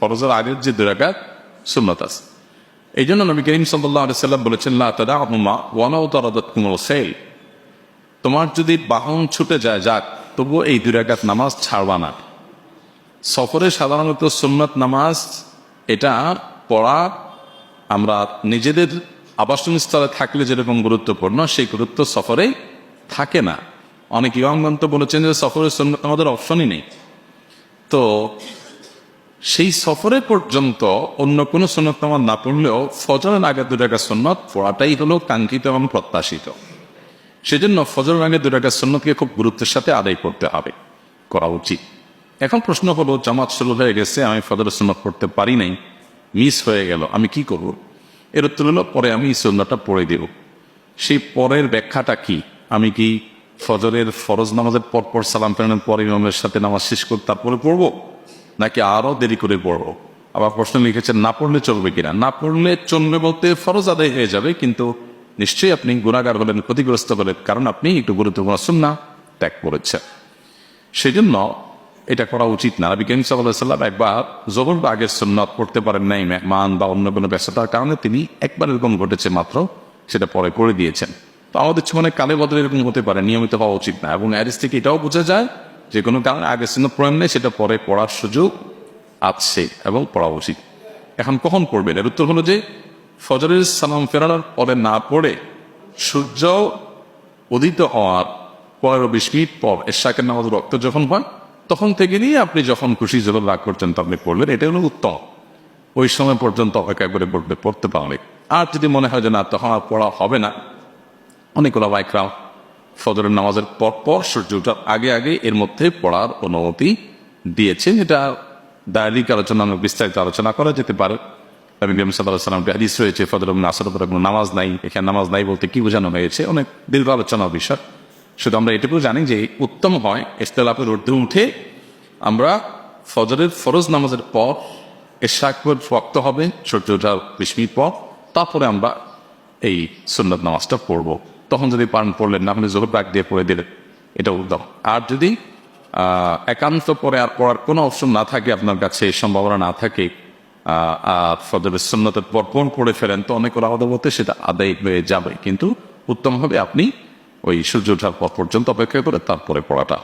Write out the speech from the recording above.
ফরজের আগের যে দুরাকাত সুন্নত আছে। এই জন্য নবী করিম সাল্লাম বলেছেন তোমার যদি বাহন ছুটে যায় যাক, তবুও এই দুরাকাত নামাজ ছাড়বা না। সফরে সাধারণত সুন্নত নামাজ, এটা পড়া, আমরা নিজেদের আবাসন স্থলে থাকলে যেরকম গুরুত্বপূর্ণ, সেই গুরুত্ব সফরে থাকে না। অনেক ইয়ংগন তো বলেছেন যে সফরের সুন্নত আমাদের অপশনই নেই। তো সেই সফরে পর্যন্ত অন্য কোনো সন্ন্যত নামাজ না পড়লেও ফজরের আগে দু টাকা সন্ন্যত পড়াটাই হলো কাঙ্ক্ষিত এবং প্রত্যাশিত। সেজন্য ফজরের আগে দু টাকা সন্ন্যতকে খুব গুরুত্বের সাথে আদায় করতে হবে। করা উচিত। এখন প্রশ্ন হলো, জামাত শুরু হয়ে গেছে, আমি ফজরের সন্ন্যত পড়তে পারি নাই, মিস হয়ে গেল, আমি কি করব? এর উত্তর হলো, পরে আমি সন্ন্যতটা পড়ে দেব। সেই পরের ব্যাখ্যাটা কি? আমি কি ফজরের ফরজ নামাজের পর পর সালাম ফেরানোর পর ইমামের সাথে নামাজ শেষ করে তারপরে পড়ব? নাকি আরও দেরি করে পড়ব? আবার প্রশ্ন লিখেছেন, না পড়লে চলবে কিনা? না পড়লে চলবে বলতে ফরজ আদায় হয়ে যাবে, কিন্তু নিশ্চয়ই আপনি গুণাগার হলেন ক্ষতিগ্রস্ত হলেন কারণ আপনি একটু গুরুত্বপূর্ণ সুন্না ত্যাগ করেছেন। সেই জন্য এটা করা উচিত না। নবী সাল্লাম একবার জবর বা আগের সুন্নত পড়তে পারেন নাই, মেহমান বা অন্য কোনো ব্যস্ততার কারণে তিনি একবার এরকম ঘটেছে মাত্র, সেটা পরে করে দিয়েছেন। তো আমাদের জীবনে কালে বদলে এরকম হতে পারে, নিয়মিত হওয়া উচিত না, এবং অ্যারিস থেকে এটাও বোঝা যায় যে কোনো কারণে আগের সুন্নত পড়েন নেই, সেটা পরে পড়ার সুযোগ আছে এবং পড়া উচিত। এখন কখন পড়বেন? এর উত্তর হলো যে ফজরের সালাম ফেরানোর পরে না পড়ে সূর্য উদিত হওয়ার পনেরো বিশ মিনিট পর এশাকের নামাজ রক্ত যখন হয়, তখন থেকে নিয়ে আপনি যখন খুশি যখন রাগ করছেন, তখন আপনি পড়লেন। এটা হলো উত্তম ওই সময় পর্যন্ত অপেক্ষা করে পড়বে পড়তে পারলে। আর যদি মনে হয় যে না, তখন আর পড়া হবে না অনেকগুলো বাইকরাম ফজরের নামাজের পর পর সূর্য ওঠার আগে আগে এর মধ্যে পড়ার অনুমতি দিয়েছেন। এটা দায়িক আলোচনা অনেক বিস্তারিত আলোচনা করা যেতে পারে। নবী করিম পরে কোনো নামাজ নাই, এখানে নামাজ নাই বলতে কি বোঝানো হয়েছে? অনেক দীর্ঘ আলোচনার বিষয়। শুধু আমরা এটুকু জানি যে উত্তম হয় ইস্তেলাপের ঊর্ধ্বে উঠে আমরা ফজরের ফরজ নামাজের পর এশাকর রক্ত হবে, সূর্য ওঠার বিশ পর, তারপরে আমরা এই সুন্নত নামাজটা পড়ব। তখন যদি পান পড়লেন না হলে জোহর ডাক দিয়ে পড়ে দিলেন, এটা উদ্যম। আর যদি একান্ত পরে আর পড়ার কোনো অপশন না থাকে, আপনার কাছে সম্ভাবনা না থাকে সুন্নতের পর পণ পড়ে ফেলেন, তো অনেক আলাদা সেটা আদায় হয়ে যাবে। কিন্তু উত্তম হবে আপনি ওই সূর্য ওঠার পর পর্যন্ত অপেক্ষা করে তারপরে পড়াটা।